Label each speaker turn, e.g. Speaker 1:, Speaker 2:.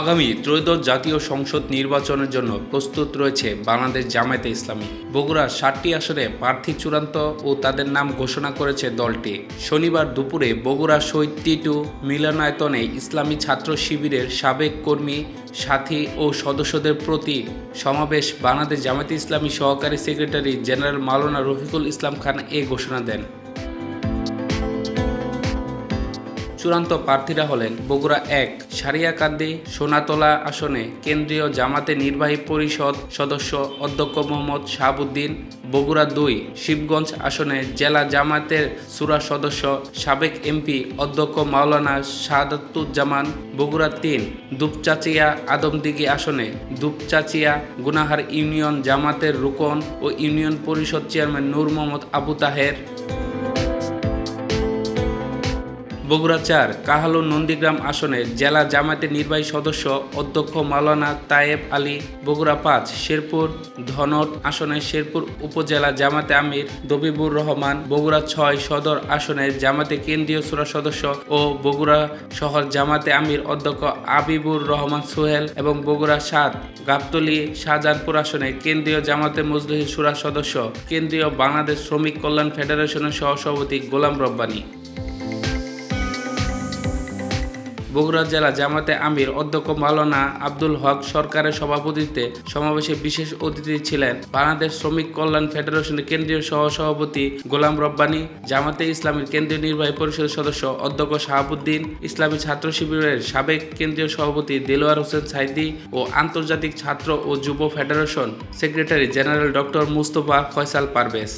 Speaker 1: আগামী ত্রয়োদশ জাতীয় সংসদ নির্বাচনের জন্য প্রস্তুত রয়েছে বাংলাদেশ জামায়াতে ইসলামী। বগুড়ার ষাটটি আসনে প্রার্থী চূড়ান্ত ও তাদের নাম ঘোষণা করেছে দলটি। শনিবার দুপুরে বগুড়া শহীদ টিটু মিলনায়তনে ইসলামী ছাত্র শিবিরের সাবেক কর্মী, সাথী ও সদস্যদের প্রতি সমাবেশ বাংলাদেশ জামায়াতে ইসলামী সহকারী সেক্রেটারি জেনারেল মাওলানা রফিকুল ইসলাম খান এ ঘোষণা দেন। চূড়ান্ত প্রার্থীরা হলেন বগুড়া এক, সারিয়াকান্দি, সোনাতলা আসনে কেন্দ্রীয় জামাতে নির্বাহী পরিষদ সদস্য অধ্যক্ষ মোহাম্মদ শাহাবুদ্দিন, বগুড়া দুই, শিবগঞ্জ আসনে জেলা জামাতের সুরা সদস্য সাবেক এমপি অধ্যক্ষ মাওলানা শাহাদুজ্জামান বগুড়া তিন, দুপচাচিয়া আদমদিঘি আসনে দুপচাচিয়া গুনাহার ইউনিয়ন জামাতের রুকন ও ইউনিয়ন পরিষদ চেয়ারম্যান নূর মোহাম্মদ আবু তাহের। বগুড়া চার কাহালু নন্দীগ্রাম আসনে জেলা জামায়াতের নির্বাহী সদস্য অধ্যক্ষ মাওলানা তায়েব আলী, বগুড়া পাঁচ শেরপুর ধনট আসনে শেরপুর উপজেলা জামাতে আমির দবিবুর রহমান, বগুড়া ছয় সদর আসনে জামাতে কেন্দ্রীয় সুরা সদস্য ও বগুড়া শহর জামাতে আমির অধ্যক্ষ আবিবুর রহমান সোহেল এবং বগুড়া সাত গাবতলী শাহজাহানপুর আসনে কেন্দ্রীয় জামাতে মজলিস সুরা সদস্য, কেন্দ্রীয় বাংলাদেশ শ্রমিক কল্যাণ ফেডারেশনের সহসভাপতি গোলাম রব্বানী। বগুড়া জেলা জামাতে আমির, অধ্যক্ষ মাওলানা আব্দুল হক সরকারের সভাপতিত্বে সমাবেশে বিশেষ অতিথি ছিলেন বাংলাদেশ শ্রমিক কল্যাণ ফেডারেশনের কেন্দ্রীয় সহসভাপতি গোলাম রব্বানী, জামাতে ইসলামের কেন্দ্রীয় নির্বাহী পরিষদের সদস্য অধ্যক্ষ শাহাবুদ্দিন, ইসলামী ছাত্র শিবিরের সাবেক কেন্দ্রীয় সভাপতি দেলোয়ার হোসেন সাইদি ও আন্তর্জাতিক ছাত্র ও যুব federation secretary general doctor Mustafa Faisal Parvez.